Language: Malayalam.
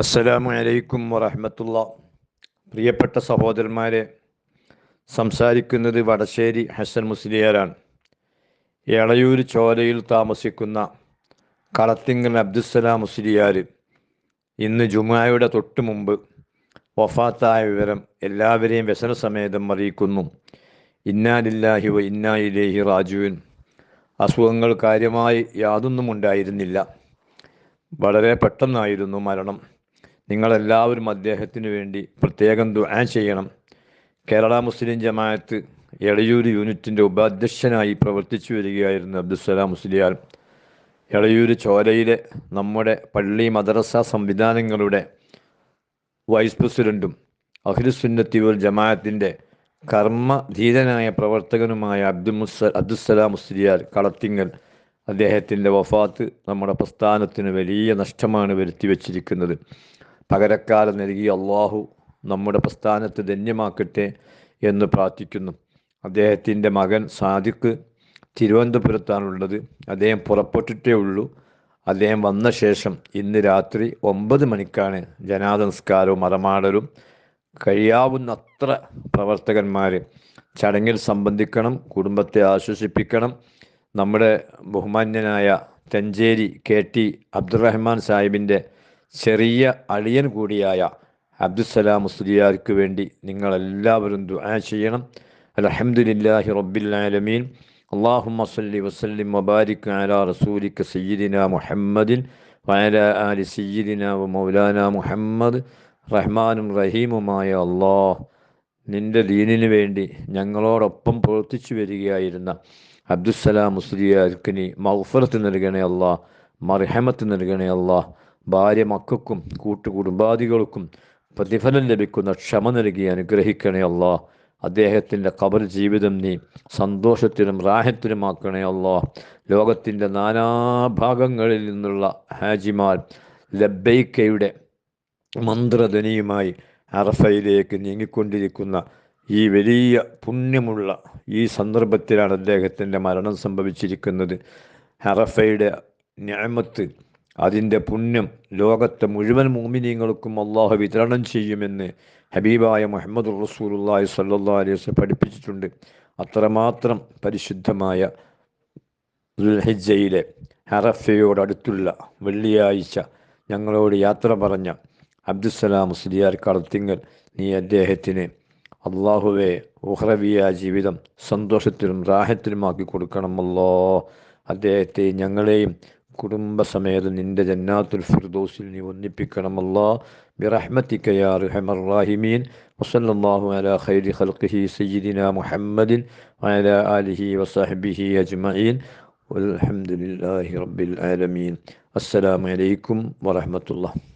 അസ്സലാമു അലൈക്കും വറഹമത്തുള്ള. പ്രിയപ്പെട്ട സഹോദരന്മാരെ സംസാരിക്കുന്നത് വടശ്ശേരി ഹസൻ മുസ്ലിയാരാണ്. എളയൂർ ചോലയിൽ താമസിക്കുന്ന കളത്തിങ്കൽ അബ്ദുസ്സലാം മുസ്ലിയാർ ഇന്ന് ജുമായുടെ തൊട്ട് മുമ്പ് വഫാത്തായ വിവരം എല്ലാവരെയും വ്യസനസമേതം അറിയിക്കുന്നു. ഇന്നാലില്ലാഹി വ ഇന്നായിലേഹി റാജുവിൻ അസുഖങ്ങൾ കാര്യമായി യാതൊന്നും ഉണ്ടായിരുന്നില്ല വളരെ പെട്ടെന്നായിരുന്നു മരണം. നിങ്ങളെല്ലാവരും അദ്ദേഹത്തിന് വേണ്ടി പ്രത്യേകം ദുആ ചെയ്യണം. കേരള മുസ്ലിം ജമാഅത്ത് എളയൂർ യൂണിറ്റിന്റെ ഉപാധ്യക്ഷനായി പ്രവർത്തിച്ചു വരികയായിരുന്നു അബ്ദുസലാം മുസ്ലിയാർ. എളയൂർ ചോലയിലെ നമ്മുടെ പള്ളി മദ്രസ സംവിധാനങ്ങളുടെ വൈസ് പ്രസിഡന്റും അഖിലുസുന്നത്തി വൽ ജമാഅത്തിന്റെ കർമ്മധീരനായ പ്രവർത്തകനുമായ അബ്ദുൽ മുസ അബ്ദുസലാം മുസ്ലിയാർ കളത്തിങ്ങൽ അദ്ദേഹത്തിന്റെ വഫാത്ത് നമ്മുടെ പ്രസ്ഥാനത്തിന് വലിയ നഷ്ടമാണ് വരുത്തി പകരക്കാലം നൽകി അള്ളാഹു നമ്മുടെ പ്രസ്ഥാനത്ത് ധന്യമാക്കട്ടെ എന്ന് പ്രാർത്ഥിക്കുന്നു. അദ്ദേഹത്തിന്റെ മകൻ സാദിഖ് തിരുവനന്തപുരത്താണുള്ളത്. അദ്ദേഹം പുറപ്പെട്ടിട്ടേ ഉള്ളൂ. അദ്ദേഹം വന്ന ശേഷം ഇന്ന് രാത്രി ഒമ്പത് മണിക്കാണ് ജനാദ നിസ്കാരവും കഴിയാവുന്ന കഴിയാവുന്നത്ര പ്രവർത്തകന്മാർ ചടങ്ങിൽ സംബന്ധിക്കണം കുടുംബത്തെ ആശ്വസിപ്പിക്കണം. നമ്മുടെ ബഹുമാന്യനായ തഞ്ചേരി കെ ടി അബ്ദുറഹ്മാൻ സാഹിബിന്റെ ചെറിയ അളിയൻ കൂടിയായ അബ്ദുസലാം മുസ്ലിയാർക്ക് വേണ്ടി നിങ്ങളെല്ലാവരും ദുആ ചെയ്യണം. അലഹമ്ദുലില്ലാഹി റബ്ബിൽ ആലമീൻ. അള്ളാഹുമ്മ സല്ലി വസല്ലിം വബാരിക് അലാ റസൂലിക സയ്യിദിന മുഹമ്മദിൻ വയല ആലി സയ്യിദിന മൗലാന മുഹമ്മദ്. റഹ്മാനും റഹീമുമായ അള്ളാഹ് നിന്റെ ദീനിനു വേണ്ടി ഞങ്ങളോടൊപ്പം പ്രവർത്തിച്ചു വരികയായിരുന്ന അബ്ദുസലാം മുസ്ലിയാർക്ക് നീ മൗഫറത്ത് നൽകണേ അള്ളാഹ് മർഹമത്ത് നൽകണേ അല്ലാ ഭാര്യ മക്കൾക്കും കൂട്ടുകുടുംബാദികൾക്കും പ്രതിഫലം ലഭിക്കുന്ന ക്ഷമ നൽകി അനുഗ്രഹിക്കണേ അല്ലാ. അദ്ദേഹത്തിന്റെ കബർ ജീവിതം നീ സന്തോഷത്തിനും റാഹത്തിനുമാക്കണേ അല്ലോ. ലോകത്തിന്റെ നാനാഭാഗങ്ങളിൽ നിന്നുള്ള ഹാജിമാർ ലബൈക്കയുടെ മന്ത്രധനിയുമായി അറഫയിലേക്ക് നീങ്ങിക്കൊണ്ടിരിക്കുന്ന ഈ വലിയ പുണ്യമുള്ള ഈ സന്ദർഭത്തിലാണ് അദ്ദേഹത്തിന്റെ മരണം സംഭവിച്ചിരിക്കുന്നത്. ഹറഫയുടെ ഞാമത്ത് അതിന്റെ പുണ്യം ലോകത്തെ മുഴുവൻ മോമിനീങ്ങൾക്കും അള്ളാഹു വിതരണം ചെയ്യുമെന്ന് ഹബീബായ മുഹമ്മദ് റസൂലുള്ളാഹി സല്ലാ അലൈസ് പഠിപ്പിച്ചിട്ടുണ്ട്. അത്രമാത്രം പരിശുദ്ധമായ ദുൽഹിജയിലെ ഹറഫയോടടുത്തുള്ള വെള്ളിയാഴ്ച ഞങ്ങളോട് യാത്ര പറഞ്ഞ അബ്ദുസലാം മുസ്ലിയാർ കളത്തിങ്ങൽ നീ അദ്ദേഹത്തിന് അള്ളാഹുവെ ഉഹ്റവിയ ജീവിതം സന്തോഷത്തിലും റാഹത്തിലുമാക്കി കൊടുക്കണമല്ലോ. അദ്ദേഹത്തെ ഞങ്ങളെയും കുടുംബസമേതം നിന്റെ ജന്നാത്തുൽ ഫിർദോസിൽ നീ ഒന്നിപ്പിക്കണമല്ലോ ബിറഹ്മത്തിക യാ അർഹമർ റാഹിമീൻ. വസല്ലല്ലാഹു അലാ ഖൈരി ഖൽഖിഹി സയ്യിദിന മുഹമ്മദിൻ വഅലാ ആലിഹി വസഹ്ബിഹി അജ്മഈൻ. വൽഹംദുലില്ലാഹി റബ്ബിൽ ആലമീൻ. അസ്സലാമു അലൈക്കും വറഹ്മത്തുള്ളാഹി.